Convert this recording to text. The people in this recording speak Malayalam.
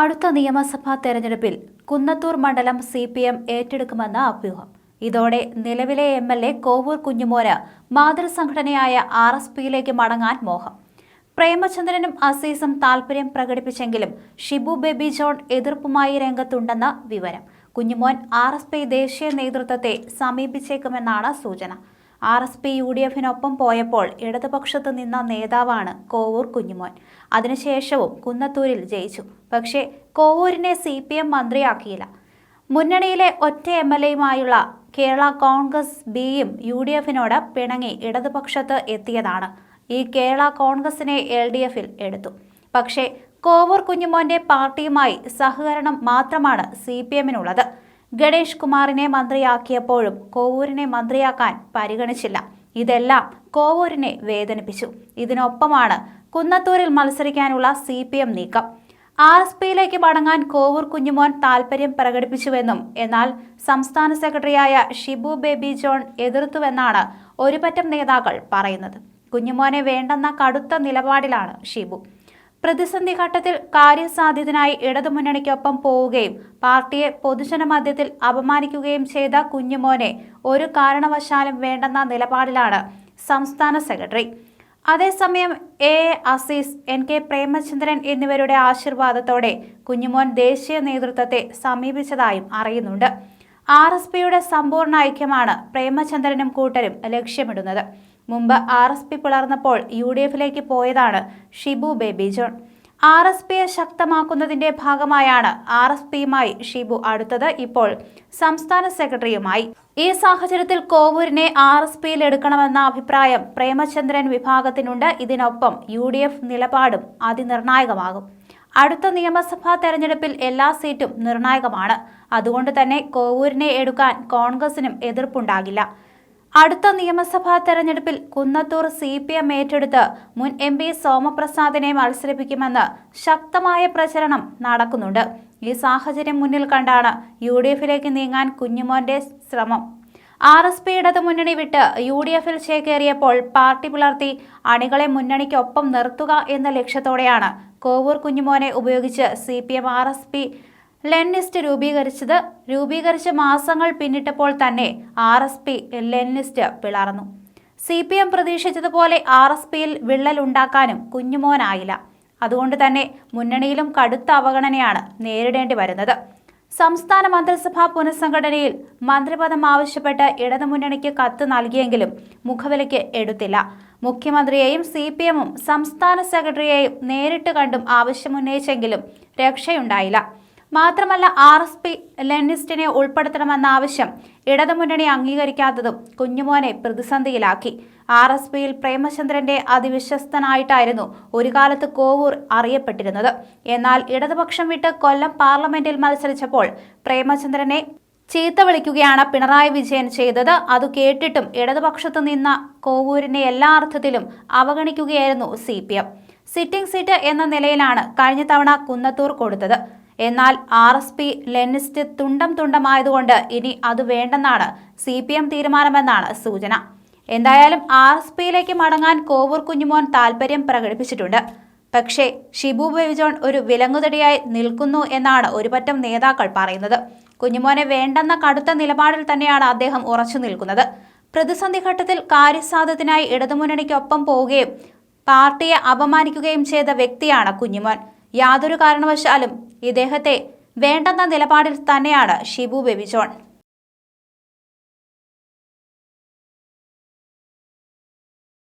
അടുത്ത നിയമസഭാ തെരഞ്ഞെടുപ്പിൽ കുന്നത്തൂർ മണ്ഡലം സി പി എം ഏറ്റെടുക്കുമെന്ന അഭ്യൂഹം. ഇതോടെ നിലവിലെ എം എൽ എ കോവൂർ കുഞ്ഞുമോന് മാതൃസംഘടനയായ ആർ എസ് പിയിലേക്ക് മടങ്ങാൻ മോഹം. പ്രേമചന്ദ്രനും അസീസും താൽപര്യം പ്രകടിപ്പിച്ചെങ്കിലും ഷിബു ബേബി ജോൺ എതിർപ്പുമായി രംഗത്തുണ്ടെന്ന വിവരം. കുഞ്ഞുമോൻ ആർ എസ് പി ദേശീയ നേതൃത്വത്തെ സമീപിച്ചേക്കുമെന്നാണ് സൂചന. R S P U D എഫിനൊപ്പം പോയപ്പോൾ ഇടതുപക്ഷത്ത് നിന്ന നേതാവാണ് കോവൂർ കുഞ്ഞുമോൻ. അതിനുശേഷവും കുന്നത്തൂരിൽ ജയിച്ചു. പക്ഷേ കോവൂരിനെ സി പി എം മന്ത്രിയാക്കിയില്ല. മുന്നണിയിലെ ഒറ്റ എം എൽ എയുമായുള്ള കേരള കോൺഗ്രസ് ബിയും യു ഡി എഫിനോട് പിണങ്ങി ഇടതുപക്ഷത്ത് എത്തിയതാണ്. ഈ കേരള കോൺഗ്രസിനെ എൽ ഡി എഫിൽ എടുത്തു. പക്ഷേ കോവൂർ കുഞ്ഞുമോന്റെ പാർട്ടിയുമായി സഹകരണം മാത്രമാണ് സി പി എമ്മിനുള്ളത്. ഗണേഷ് കുമാറിനെ മന്ത്രിയാക്കിയപ്പോഴും കോവൂരിനെ മന്ത്രിയാക്കാൻ പരിഗണിച്ചില്ല. ഇതെല്ലാം കോവൂരിനെ വേദനിപ്പിച്ചു. ഇതിനൊപ്പമാണ് കുന്നത്തൂരിൽ മത്സരിക്കാനുള്ള സി പി എം നീക്കം. ആർ എസ് പിയിലേക്ക് മടങ്ങാൻ കോവൂർ കുഞ്ഞുമോൻ താൽപര്യം പ്രകടിപ്പിച്ചുവെന്നും എന്നാൽ സംസ്ഥാന സെക്രട്ടറിയായ ഷിബു ബേബി ജോൺ എതിർത്തുവെന്നാണ് ഒരുപറ്റം നേതാക്കൾ പറയുന്നത്. കുഞ്ഞുമോനെ വേണ്ടെന്ന കടുത്ത നിലപാടിലാണ് ഷിബു. പ്രതിസന്ധി ഘട്ടത്തിൽ കാര്യസാധ്യതനായി ഇടതുമുന്നണിക്കൊപ്പം പോവുകയും പാർട്ടിയെ പൊതുജനമധ്യത്തിൽ അപമാനിക്കുകയും ചെയ്ത കുഞ്ഞുമോനെ ഒരു കാരണവശാലും വേണ്ടെന്ന നിലപാടിലാണ് സംസ്ഥാന സെക്രട്ടറി. അതേസമയം A. A. Azeez N. K. Premachandran എന്നിവരുടെ ആശീർവാദത്തോടെ കുഞ്ഞുമോൻ ദേശീയ നേതൃത്വത്തെ സമീപിച്ചതായും അറിയുന്നുണ്ട്. ആർ. എസ്. പിയുടെ സമ്പൂർണ ഐക്യമാണ് പ്രേമചന്ദ്രനും കൂട്ടരും ലക്ഷ്യമിടുന്നത്. മുമ്പ് ആർ എസ് പി പിളർന്നപ്പോൾ യു ഡി എഫിലേക്ക് പോയതാണ് ഷിബു ബേബി ജോൺ. ആർ എസ് പിയെ ശക്തമാക്കുന്നതിന്റെ ഭാഗമായാണ് ആർ എസ് പിയുമായി ഷിബു അടുത്തത് ഇപ്പോൾ സംസ്ഥാന സെക്രട്ടറിയുമായി. ഈ സാഹചര്യത്തിൽ കോവൂരിനെ ആർ എസ് പിയിൽ എടുക്കണമെന്ന അഭിപ്രായം പ്രേമചന്ദ്രൻ വിഭാഗത്തിനുണ്ട്. ഇതിനൊപ്പം യു ഡി എഫ് നിലപാടും അതിനിർണായകമാകും. അടുത്ത നിയമസഭാ തെരഞ്ഞെടുപ്പിൽ എല്ലാ സീറ്റും നിർണായകമാണ്. അതുകൊണ്ട് തന്നെ കോവൂരിനെ എടുക്കാൻ കോൺഗ്രസിനും എതിർപ്പുണ്ടാകില്ല. അടുത്ത നിയമസഭാ തെരഞ്ഞെടുപ്പിൽ കുന്നത്തൂർ സി പി എം ഏറ്റെടുത്ത് മുൻ എം പി സോമപ്രസാദിനെ മത്സരിപ്പിക്കുമെന്ന് ശക്തമായ പ്രചരണം നടക്കുന്നുണ്ട്. ഈ സാഹചര്യം മുന്നിൽ കണ്ടാണ് യു ഡി എഫിലേക്ക് നീങ്ങാൻ കുഞ്ഞുമോന്റെ ശ്രമം. ആർ എസ് പി ഇടത് മുന്നണി വിട്ട് യു ഡി എഫിൽ ചേക്കേറിയപ്പോൾ പാർട്ടി പുലർത്തി അണികളെ മുന്നണിക്കൊപ്പം നിർത്തുക എന്ന ലക്ഷ്യത്തോടെയാണ് കോവൂർ കുഞ്ഞുമോനെ ഉപയോഗിച്ച് C P M R S P Leninist രൂപീകരിച്ചത് രൂപീകരിച്ച മാസങ്ങൾ പിന്നിട്ടപ്പോൾ തന്നെ ആർ എസ് പി ലെൻലിസ്റ്റ് പിളർന്നു. സി പി എം പ്രതീക്ഷിച്ചതുപോലെ ആർ എസ് പിയിൽ വിള്ളൽ ഉണ്ടാക്കാനും കുഞ്ഞുമോനായില്ല. അതുകൊണ്ട് തന്നെ മുന്നണിയിലും കടുത്ത അവഗണനയാണ് നേരിടേണ്ടി വരുന്നത്. സംസ്ഥാന മന്ത്രിസഭാ പുനഃസംഘടനയിൽ മന്ത്രിപദം ആവശ്യപ്പെട്ട് ഇടതുമുന്നണിക്ക് കത്ത് നൽകിയെങ്കിലും മുഖവിലയ്ക്ക് എടുത്തില്ല. മുഖ്യമന്ത്രിയെയും സി പി എമ്മും സംസ്ഥാന സെക്രട്ടറിയെയും നേരിട്ട് കണ്ടും ആവശ്യമുന്നയിച്ചെങ്കിലും രക്ഷയുണ്ടായില്ല. മാത്രമല്ല ആർ എസ് പി ലെനിസ്റ്റിനെ ഉൾപ്പെടുത്തണമെന്ന ആവശ്യം ഇടതുമുന്നണി അംഗീകരിക്കാത്തതും കുഞ്ഞുമോനെ പ്രതിസന്ധിയിലാക്കി. ആർ എസ് പിയിൽ പ്രേമചന്ദ്രന്റെ അതിവിശ്വസ്തനായിട്ടായിരുന്നു ഒരു കാലത്ത് കോവൂർ അറിയപ്പെട്ടിരുന്നത്. എന്നാൽ ഇടതുപക്ഷം വിട്ട് കൊല്ലം പാർലമെന്റിൽ മത്സരിച്ചപ്പോൾ പ്രേമചന്ദ്രനെ ചീത്ത വിളിക്കുകയാണ് പിണറായി വിജയൻ ചെയ്തത്. അത് കേട്ടിട്ടും ഇടതുപക്ഷത്ത് നിന്ന കോവൂരിനെ എല്ലാ അർത്ഥത്തിലും അവഗണിക്കുകയായിരുന്നു C P M. Sitting seat എന്ന നിലയിലാണ് കഴിഞ്ഞ തവണ കുന്നത്തൂർ കൊടുത്തത്. എന്നാൽ ആർ എസ് പി ലെനിസ്റ്റ് തുണ്ടം തുണ്ടമായതുകൊണ്ട് ഇനി അത് വേണ്ടെന്നാണ് സി പി എം തീരുമാനമെന്നാണ് സൂചന. എന്തായാലും ആർ എസ് പിയിലേക്ക് മടങ്ങാൻ കോവൂർ കുഞ്ഞുമോൻ താൽപര്യം പ്രകടിപ്പിച്ചിട്ടുണ്ട്. പക്ഷേ ഷിബു ബേബിജോൺ ഒരു വിലങ്ങുതടിയായി നിൽക്കുന്നു എന്നാണ് ഒരുപറ്റം നേതാക്കൾ പറയുന്നത്. കുഞ്ഞുമോനെ വേണ്ടെന്ന കടുത്ത നിലപാടിൽ തന്നെയാണ് അദ്ദേഹം ഉറച്ചു നിൽക്കുന്നത്. പ്രതിസന്ധി ഘട്ടത്തിൽ കാര്യസാധ്യത്തിനായി ഇടതുമുന്നണിക്കൊപ്പം പോവുകയും പാർട്ടിയെ അപമാനിക്കുകയും ചെയ്ത വ്യക്തിയാണ് കുഞ്ഞുമോൻ. യാതൊരു കാരണവശാലും ഇദ്ദേഹത്തെ വേണ്ടെന്ന നിലപാടിൽ തന്നെയാണ് ഷിബു ബേബിജോൺ.